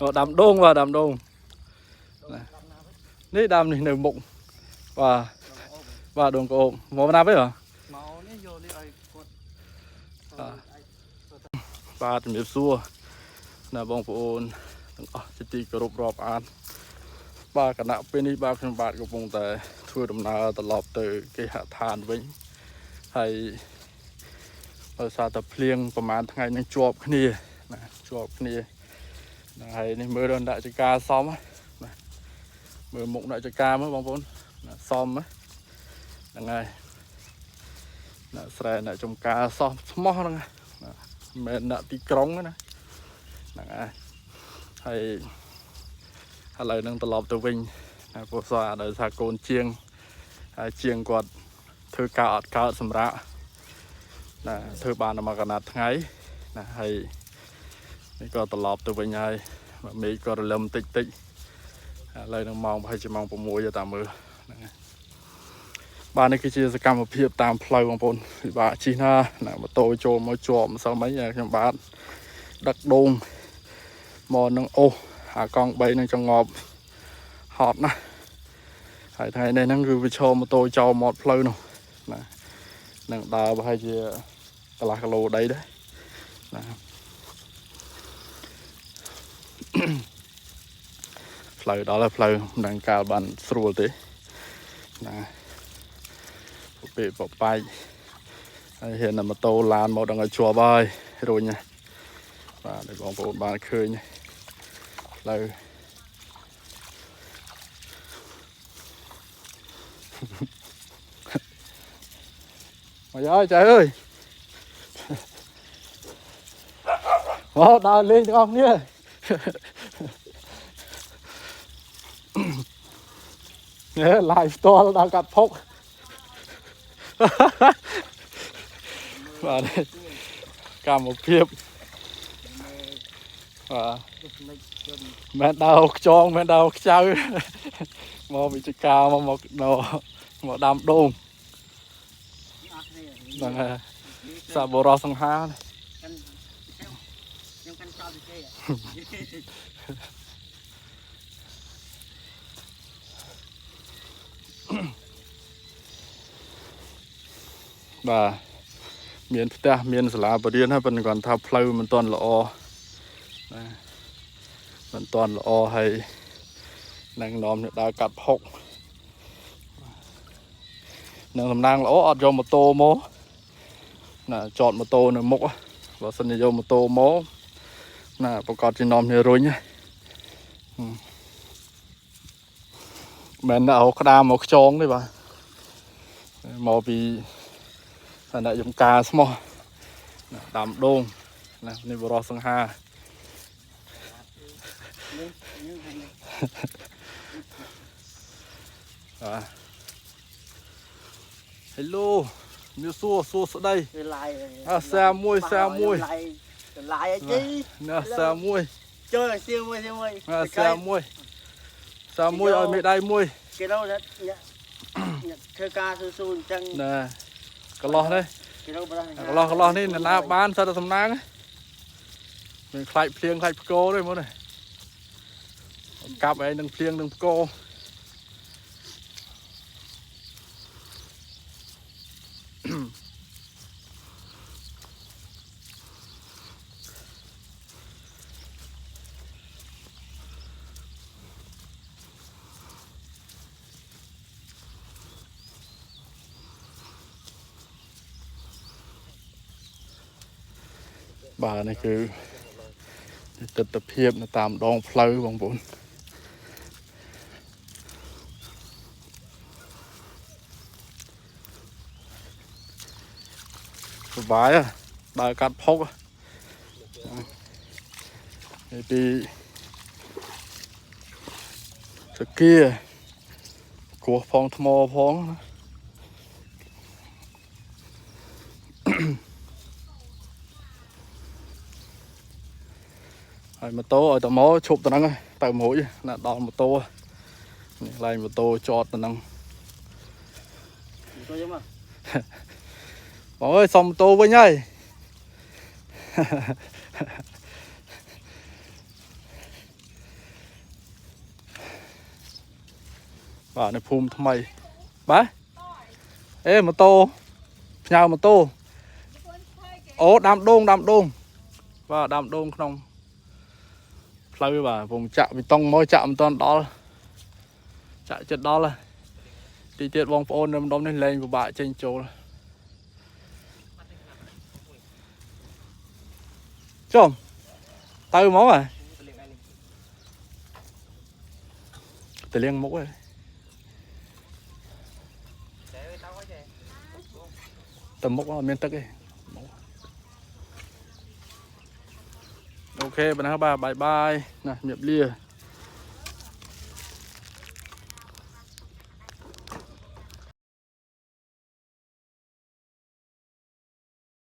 អូដាំដូងបាទដាំដូងណានេះដាំនេះនៅមុខបាទបាទដូងក្អូបមកណាប់ទេបាទមកនេះយកនេះឲ្យគាត់បាទជំរាបសួរណាបងប្អូនទាំងអស់ជាទីគោរពរាប់អានបាទគណៈពេលនេះបាទខ្ញុំបាទកំពុងតែធ្វើដំណើរត្រឡប់ទៅគេហដ្ឋានវិញហើយដោយសារតែភ្លៀងប្រហែលថ្ងៃនឹងជាប់គ្នាណាជាប់គ្នា ហ្នឹងហើយនេះមើលដល់ដាក់ចការសមណាមើលមុខដាក់ចការមើលបងប្អូនណាសមហ្នឹងហើយណាស្រែអ្នកចំការសមស្មោះហ្នឹងណាមិនមែនដាក់ទីក្រុងទេណាហ្នឹងហើយហើយឥឡូវនឹងត្រឡប់ទៅវិញណាព្រោះស្អាដោយសារកូនជាងហើយជាងគាត់ធ្វើការអត់កើតសម្រាប់ណាធ្វើបានតែមួយកណាត់ថ្ងៃណាហើយ នេះក៏ត្រឡប់ទៅវិញហើយមេឃក៏រលឹមតិចតិចឥឡូវនឹងម៉ោងប្រហែលជាម៉ោង6ទៅតាមមើលហ្នឹងហើយបាទនេះគឺជាសកម្មភាពតាមផ្លូវបងប្អូនពិបាកជិះណាណាម៉ូតូចូលមកជាប់ម្សិលមិញខ្ញុំបាទដឹកដូងមកនឹងអូសអាកង់3នឹងចងប់ហត់ណាស់ហើយថ្ងៃនេះហ្នឹងគឺវាឈរម៉ូតូចោលមាត់ផ្លូវនោះណានឹងដើរប្រហែលជាកន្លះគីឡូដីដែរណា ផ្លូវដល់ហើយផ្លូវមិនដឹងកាលបានស្រួលទេណាពេលបបែកហើយហ៊ានតែម៉ូតូឡានមកដល់ឲ្យជាប់ហើយរួញណាបាទឲ្យបងប្អូនបានឃើញផ្លូវមកយកចៅអើយមកដើរលេងទាំងអស់គ្នា នេះ live ផ្ទាល់ដល់កាត់ផុកបាទនេះកម្មភាពបាទមិនជន់មិនដើរខ្ចងមិនដើរខ្ចៅមកវិជ្ជការមកមកនៅមកដាំដូងអស់គ្នាហ្នឹងហើយសាបរោះសង្ហានេះ កាន់ខ្ញុំកាន់ចោលពីគេ បាទមានផ្ទះមានសាលាបរៀនហើយប៉ុន្តែគាត់ថាផ្លូវមិនទាន់ល្អណាមិនទាន់ល្អហើយនឹងនាំអ្នកដើរកាត់ផុកនឹងតំណាងល្អអត់យកម៉ូតូមកណាចតម៉ូតូនៅមុខបើសិនជាយកម៉ូតូមក ណាប្រកាសជានាំគ្នារុញមិនដល់ក្តាមមកខ្ចងទេបាទមកពីសានៈយំការស្មោះដាំដូងណានេះបរោះសង្ហាបាទហេឡូមានសួរសួរស្ដីវាឡាយអាសាមួយសាមួយឡាយ ឡាយអីជីណាសាមួយជួយឲ្យសៀមួយសៀមួយណាសាមួយសាមួយឲ្យមេដៃមួយគេទៅអ្នកអ្នកធ្វើការស៊ូស៊ូអញ្ចឹងណាកន្លោះនេះគេទៅប្រហែលកន្លោះកន្លោះនេះអ្នកណាបានសិតតែសំណាងមានខ្លាច់ភ្លៀងខ្លាច់ផ្គរទេមើលនេះកាប់ឯងនឹងភ្លៀងនឹងផ្គរ បាទនេះគឺទស្សនភាពនៅតាមដងផ្លូវបងប្អូនសុបាយហ៎ដើរកាត់ផុកហ៎នេះពីសគាគោះផងថ្មផងណា ហើយម៉ូតូឲ្យតមកឈប់ទៅហ្នឹងទៅមួយណាដល់ម៉ូតូនេះឡើងម៉ូតូចតទៅហ្នឹងម៉ូតូយកមកបងអើយសុំម៉ូតូវិញហើយបាទនៅភូមិថ្មីបាទអេម៉ូតូផ្ញើម៉ូតូអូដាំដូងដាំដូងបាទដាំដូងក្នុង ផ្លូវបាទពងចាក់វិតុងមកចាក់មិនទាន់ដល់ចាក់ចិត្តដល់ហើយទីទៀតបងប្អូននៅម្ដុំនេះលែងពិបាកចេញចូលចំទៅមកហ៎តលៀងមុខហ៎ เคนะครับบายบายนะเมียบเรีย